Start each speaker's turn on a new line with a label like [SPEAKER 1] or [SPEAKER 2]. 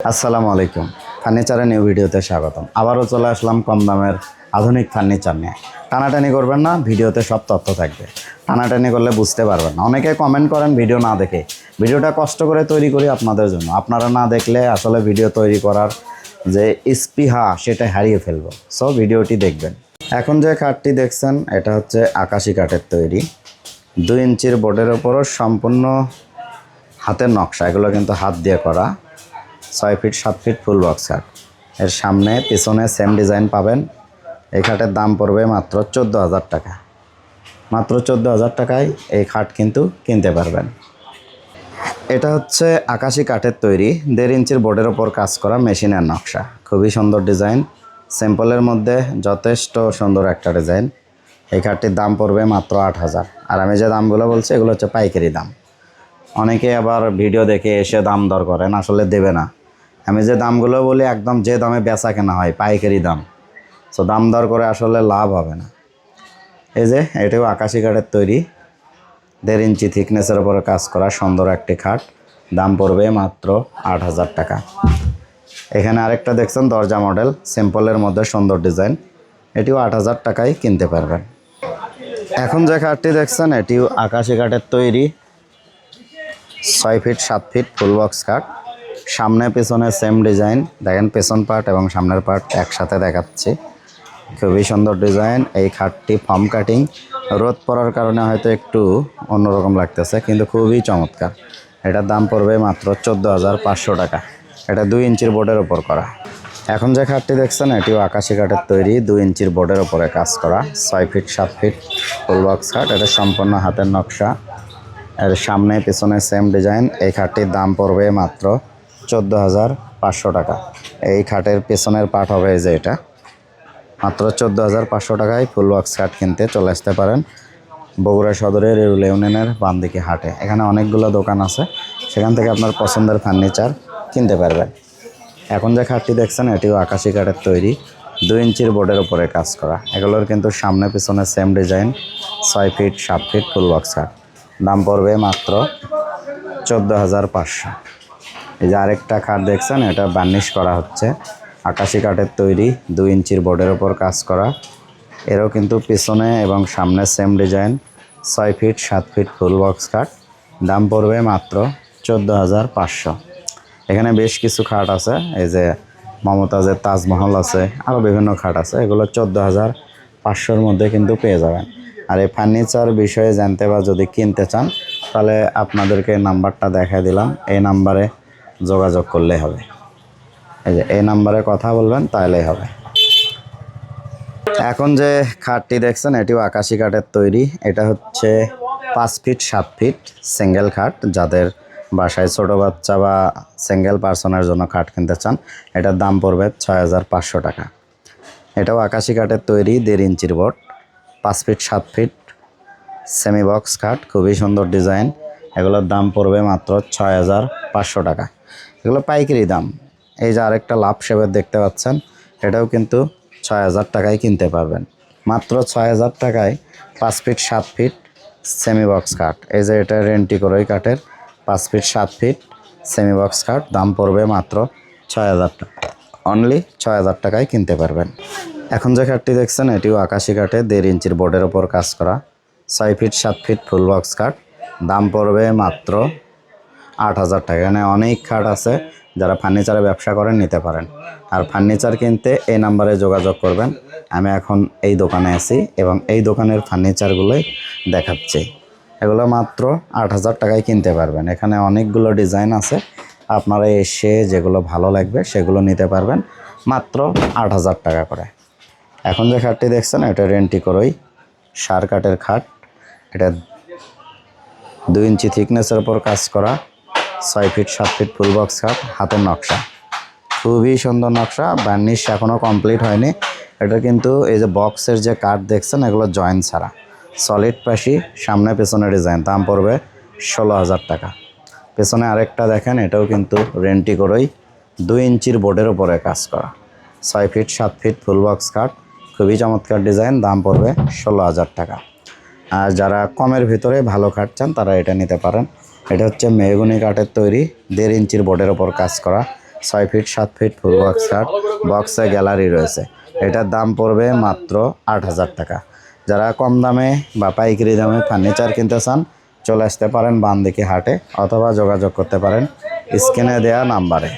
[SPEAKER 1] আসসালামু আলাইকুম। ফার্নিচারের নিউ ভিডিওতে স্বাগতম। আবারও চলে আসলাম কম দামের আধুনিক ফার্নিচার নিয়ে। টানাটানি করবেন না, ভিডিওতে সব তথ্য থাকবে। টানাটানি করলে বুঝতে পারবেন না। অনেকে কমেন্ট করেন ভিডিও না দেখে। ভিডিওটা কষ্ট করে তৈরি করি আপনাদের জন্য। আপনারা না দেখলে আসলে ভিডিও তৈরি করার যে স্পৃহা, সেটা হারিয়ে ফেলব। সো ভিডিওটি দেখবেন। এখন যে কাঠটি দেখছেন, এটা হচ্ছে আকাশি কাঠের তৈরি। দুই ইঞ্চির বোর্ডের ওপরও সম্পূর্ণ হাতের নকশা। এগুলো কিন্তু হাত দিয়ে করা। ছয় ফিট সাত ফিট ফুল বক্স খাট। এর সামনে, পিছনে সেম ডিজাইন পাবেন। এই খাটের দাম পড়বে মাত্র চোদ্দ হাজার টাকা। মাত্র চোদ্দ হাজার টাকায় এই খাট কিন্তু কিনতে পারবেন। এটা হচ্ছে আকাশি কাঠের তৈরি। দেড় ইঞ্চির বোর্ডের ওপর কাজ করা মেশিনের নকশা। খুবই সুন্দর ডিজাইন সিম্পলের মধ্যে যথেষ্ট সুন্দর একটা ডিজাইন এই খাটটির দাম পড়বে মাত্র আট হাজার। আর আমি যে দামগুলো বলছি, এগুলো হচ্ছে পাইকারি দাম। অনেকে আবার ভিডিও দেখে এসে দাম দর করেন, আসলে দেবে না। আমি যে দামগুলো বলি, একদম যে দামে বেচা কেনা হয়, পাইকারি দাম। সো দাম দর করে আসলে লাভ হবে না। এই যে, এটাও আকাশি কাঠের তৈরি। দেড় ইঞ্চি থিকনেসের উপরে কাজ করা সুন্দর একটি খাট। দাম পড়বে মাত্র আট হাজার টাকা। এখানে আরেকটা দেখছেন, দরজা মডেল। সিম্পলের মধ্যে সুন্দর ডিজাইন এটিও আট হাজার টাকায় কিনতে পারবেন। এখন যে খাটটি দেখছেন, এটিও আকাশি কাঠের তৈরি। ছয় ফিট, সাত ফিট ফুল বক্স কাট সামনে, পেছনে সেম ডিজাইন দেখেন পেছন পার্ট এবং সামনের পার্ট একসাথে দেখাচ্ছি। খুবই সুন্দর ডিজাইন এই খাটটি ফর্ম কাটিং রোদ পড়ার কারণে হয়তো একটু অন্যরকম লাগতেছে, কিন্তু খুবই চমৎকার। এটার দাম পড়বে মাত্র চোদ্দ হাজার পাঁচশো টাকা। এটা দুই ইঞ্চির বোর্ডের ওপর করা। এখন যে খাটটি দেখছেন, এটিও আকাশি কাঠের তৈরি, দুই ইঞ্চির বোর্ডের ওপরে কাজ করা। ছয় ফিট সাত ফিট ফুল বক্স খাট। এটা সম্পূর্ণ হাতের নকশা। এর সামনে, পেছনে সেম ডিজাইন এই খাটটির দাম পড়বে মাত্র চোদ্দ হাজার পাঁচশো টাকা। এই খাটের পেছনের পার্ট হবে যে এটা। মাত্র চোদ্দ হাজার পাঁচশো টাকায় ফুল ওয়াক্স খাট কিনতে চলে আসতে পারেন বগুড়া সদরের রেরুল ইউনিয়নের বাম দিকে হাটে। এখানে অনেকগুলো দোকান আছে। সেখান থেকে আপনার পছন্দের ফার্নিচার কিনতে পারবেন। এখন যে খাটটি দেখছেন, এটিও আকাশি কাঠের তৈরি, দুই ইঞ্চির বোর্ডের উপরে কাজ করা। এগুলোর কিন্তু সামনে পিছনে সেম ডিজাইন ছয় ফিট সাত ফিট ফুল বক্স খাট। দাম পড়বে মাত্র চোদ্দ হাজার পাঁচশো। এই যে আরেকটা খাট দেখছেন, এটা বার্নিশ করা হচ্ছে। আকাশি কাঠের তৈরি, দুই ইঞ্চির বোর্ডের ওপর কাজ করা। এরও কিন্তু পিছনে এবং সামনে সেম ডিজাইন ছয় ফিট সাত ফিট ফুল বক্স খাট দাম পড়বে মাত্র চোদ্দ হাজার পাঁচশো। এখানে বেশ কিছু খাট আছে, এই যে মমতাজের তাজমহল আছে, আরও বিভিন্ন খাট আছে, এগুলো চোদ্দ হাজার পাঁচশোর মধ্যে কিন্তু পেয়ে যাবেন। আর এই ফার্নিচার বিষয়ে জানতে বা যদি কিনতে চান, তাহলে আপনাদেরকে নাম্বারটা দেখা দিলাম। এই নাম্বারে যোগাযোগ করলেই হবে। এই যে, এই নাম্বারে কথা বলবেন তাহলেই হবে। এখন যে খাটটি দেখছেন, এটিও আকাশি কাঠের তৈরি। এটা হচ্ছে পাঁচ ফিট, সাত ফিট সিঙ্গেল খাট। যাদের বাসায় ছোটো বাচ্চা বা সিঙ্গেল পার্সনের জন্য খাট কিনতে চান, এটার দাম পড়বে ছয় হাজার পাঁচশো টাকা। এটাও আকাশি কাঠের তৈরি, দেড় ইঞ্চির বোর্ড, পাঁচ ফিট, সাত ফিট সেমি বক্স খাট, খুবই সুন্দর ডিজাইন। এগুলোর দাম পড়বে মাত্র ছয় হাজার পাঁচশো টাকা। এগুলো পাইকারি দাম। এই যে আরেকটা লাভ শেপের দেখতে পাচ্ছেন, এটাও কিন্তু ছয় হাজার টাকায় কিনতে পারবেন। মাত্র ছয় হাজার টাকায় পাঁচ ফিট সাত ফিট সেমি বক্স কাঠ এই যে এটা রেন্টি করোই কাঠের পাঁচ ফিট সাত ফিট সেমি বক্স কাঠ দাম পড়বে মাত্র ছয় হাজার টাকা। অনলি ছয় হাজার টাকায় কিনতে পারবেন। এখন যে কাঠটি দেখছেন, এটিও আকাশি কাঠে দেড় ইঞ্চির বোর্ডের ওপর কাজ করা। ছয় ফিট সাত ফিট ফুল বক্স কাঠ দাম পড়বে মাত্র আট হাজার টাকা। এখানে অনেক খাট আছে, যারা ফার্নিচারে ব্যবসা করেন নিতে পারেন। আর ফার্নিচার কিনতে এই নাম্বারে যোগাযোগ করবেন। আমি এখন এই দোকানে আছি এবং এই দোকানের ফার্নিচারগুলোই দেখাচ্ছি। এগুলো মাত্র আট হাজার টাকায় কিনতে পারবেন। এখানে অনেকগুলো ডিজাইন আছে। আপনারা এসে যেগুলো ভালো লাগবে সেগুলো নিতে পারবেন, মাত্র আট হাজার টাকা করে। এখন যে খাটটি দেখছেন, এটা রেন্টি করোই সার কাঠের খাট। এটা দুই ইঞ্চি থিকনেসের উপর কাজ করা। ছয় ফিট সাত ফিট ফুল বক্স খাট হাতের নকশা। খুবই সুন্দর নকশা বার্নিশ এখনও কমপ্লিট হয়নি। এটা কিন্তু এই যে বক্সের যে কাঠ দেখছেন, এগুলো জয়েন্ট ছাড়া। সলিড পাশি, সামনে পেছনে ডিজাইন দাম পড়বে ষোলো হাজার টাকা। পেছনে আরেকটা দেখেন, এটাও কিন্তু রেন্টি করেই দুই ইঞ্চির বোর্ডের উপরে কাজ করা। ছয় ফিট সাত ফিট ফুল বক্স কাঠ খুবই চমৎকার ডিজাইন দাম পড়বে ষোলো হাজার টাকা। আর যারা কমের ভিতরে ভালো খাট চান, তারা এটা নিতে পারেন। এটা হচ্ছে মেহগুনি কাঠের তৈরি, দেড় ইঞ্চির বোর্ডের ওপর কাজ করা, ছয় ফিট সাত ফিট ফুল বক্স কাঠ বক্সে গ্যালারি রয়েছে। এটার দাম পড়বে মাত্র আট হাজার টাকা। যারা কম দামে বা পাইকারি দামে ফার্নিচার কিনতে চান, চলে আসতে পারেন বান্দিকে হাটে অথবা যোগাযোগ করতে পারেন স্ক্রিনে দেওয়া নাম্বারে।